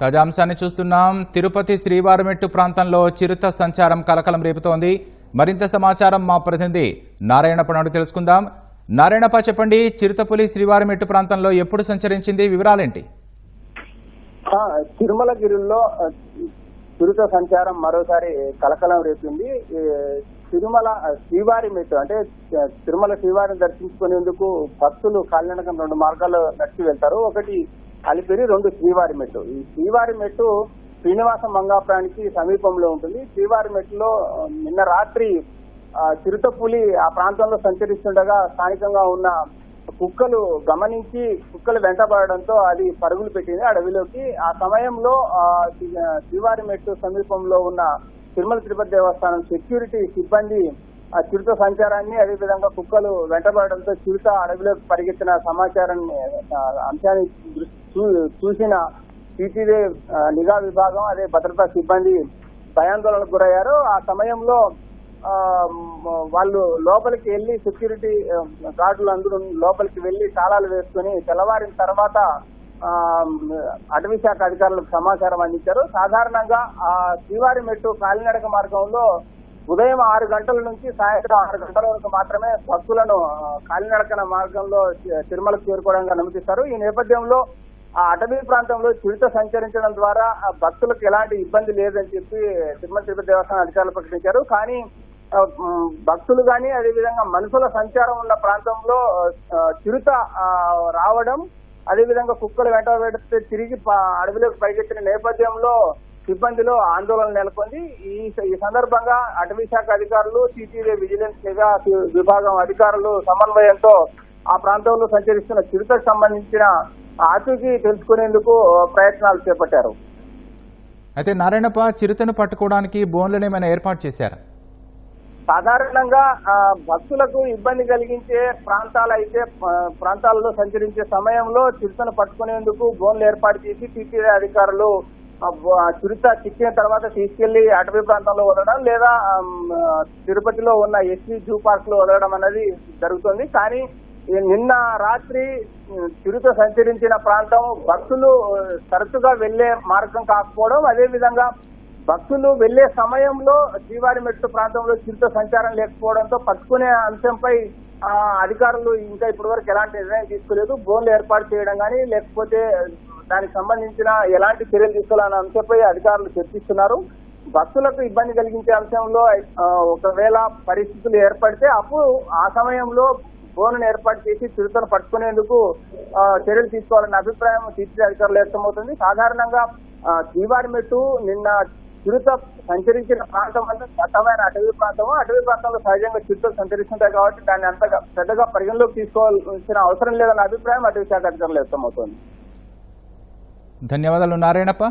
తాజా అంశాన్ని చూస్తున్నాం. తిరుపతి శ్రీవారమెట్టు ప్రాంతంలో చిరుత సంచారం కలకలం రేపుతోంది. మరింత సమాచారం మా ప్రతినిధి నారాయణప్ప నాడు తెలుసుకుందాం. నారాయణప్ప చెప్పండి. చిరుతపులి శ్రీవారమెట్టు ప్రాంతంలో ఎప్పుడు సంచరించింది? వివరాలేంటి? తిరుమలగిరిలో చిరుత సంచారం మరోసారి కలకలం రేపింది. తిరుమల ఆ, శ్రీవారి మెట్టు అంటే తిరుమల శ్రీవారిని దర్శించుకునేందుకు భక్తులు కాలినడకం రెండు మార్గాలు నడిచి వెళ్తారు. ఒకటి అలిపిరి రెండు శ్రీవారి మెట్టు. ఈ శ్రీవారి మెట్టు శ్రీనివాస మంగాపురానికి సమీపంలో ఉంటుంది. శ్రీవారి మెట్టులో నిన్న రాత్రి చిరుతపులి ఆ ప్రాంతంలో సంచరిస్తుండగా స్థానికంగా ఉన్న కుక్కలు గమనించి కుక్కలు వెంటబడడంతో అది పరుగులు పెట్టింది. అడవిలోకి ఆ సమయంలో శ్రీవారి మెట్టు సమీపంలో ఉన్న తిరుమల తిరుపతి దేవస్థానం సెక్యూరిటీ సిబ్బంది ఆ చిరుత సంచారాన్ని అదేవిధంగా కుక్కలు వెంటబడడంతో చిరుత అడవిలోకి పరిగెత్తిన సమాచారాన్ని అంశాన్ని దృష్టి చూసిన టీటీవీ నిఘా విభాగం అదే భద్రతా సిబ్బంది భయాందోళనకు గురయ్యారు. ఆ సమయంలో వాళ్ళు లోపలికి వెళ్ళి సెక్యూరిటీ గార్డులు అందరూ లోపలికి వెళ్ళి తాళాలు వేసుకుని తెల్లవారిన తర్వాత అటవీ శాఖ అధికారులకు సమాచారం అందించారు. సాధారణంగా ఆ శ్రీవారి మెట్టు కాలినడక మార్గంలో ఉదయం ఆరు గంటల నుంచి సాయంత్రం ఆరు గంటల వరకు మాత్రమే భక్తులను కాలినడకన మార్గంలో తిరుమలకు చేరుకోవడానికి అనుమతిస్తారు. ఈ నేపథ్యంలో ఆ అటవీ ప్రాంతంలో చిరుత సంచరించడం ద్వారా ఆ భక్తులకు ఎలాంటి ఇబ్బంది లేదని చెప్పి తిరుమల తిరుపతి దేవస్థానం అధికారులు ప్రకటించారు. కానీ భక్తులు కానీ అదేవిధంగా మనుషుల సంచారం ఉన్న ప్రాంతంలో చిరుత రావడం అదేవిధంగా కుక్కలు వెంట పెడితే తిరిగి అడవిలోకి పరిగెత్తిన నేపథ్యంలో సిబ్బందిలో ఆందోళన నెలకొంది. ఈ ఈ సందర్భంగా అటవీ శాఖ అధికారులు సిటీవీ విజిలెన్స్ నిఘా విభాగం అధికారులు సమన్వయంతో ఆ ప్రాంతంలో సంచరిస్తున్న చిరుతకు సంబంధించిన ఆచూకీ తెలుసుకునేందుకు ప్రయత్నాలు చేపట్టారు. అయితే నారాయణప్ప చిరుతను పట్టుకోవడానికి బోన్లను ఏమైనా ఏర్పాటు చేశారా? సాధారణంగా భక్తులకు ఇబ్బంది కలిగించే ప్రాంతాలు అయితే ప్రాంతాలలో సంచరించే సమయంలో చిరుతను పట్టుకునేందుకు బోన్లు ఏర్పాటు చేసి టీటీడీ అధికారులు చిరుత చిక్కిన తర్వాత తీసుకెళ్ళి అటవీ ప్రాంతంలో వదలడం లేదా తిరుపతిలో ఉన్న ఎస్వి జూ పార్క్లో వదలడం అనేది జరుగుతుంది. కానీ నిన్న రాత్రి ఉమ్, సంచరించిన ప్రాంతం భక్తులు తరచుగా వెళ్ళే మార్గం కాకపోవడం అదేవిధంగా భక్తులు వెళ్ళే సమయంలో శ్రీవారి మెట్టు ప్రాంతంలో చిరుత సంచారం లేకపోవడంతో పట్టుకునే అంశంపై అధికారులు ఇంకా ఇప్పటి వరకు ఎలాంటి నిర్ణయం తీసుకోలేదు. బోన్లు ఏర్పాటు చేయడం కానీ లేకపోతే దానికి సంబంధించిన ఎలాంటి చర్యలు తీసుకోవాలనే అంశంపై అధికారులు చర్చిస్తున్నారు. భక్తులకు ఇబ్బంది కలిగించే అంశంలో ఒకవేళ పరిస్థితులు ఏర్పడితే అప్పుడు ఆ సమయంలో బోనును ఏర్పాటు చేసి చిరుతను పట్టుకునేందుకు చర్యలు తీసుకోవాలన్న అభిప్రాయం తీర్చి అధికారులు వ్యక్తమవుతుంది. సాధారణంగా దీవారి మెట్టు నిన్న చిరుత సంచరించిన ప్రాంతం అంటే దట్టమైన అటవీ ప్రాంతం అటవీ ప్రాంతంలో సహజంగా చిరుతలు సంచరిస్తుంటాయి కాబట్టి దాన్ని అంతగా పెద్దగా పరిగణలోకి తీసుకోవాల్సిన అవసరం లేదన్న అభిప్రాయం అటవీ శాఖ అధికారులు వ్యక్తమవుతోంది. ధన్యవాదాలు నారాయణప్ప.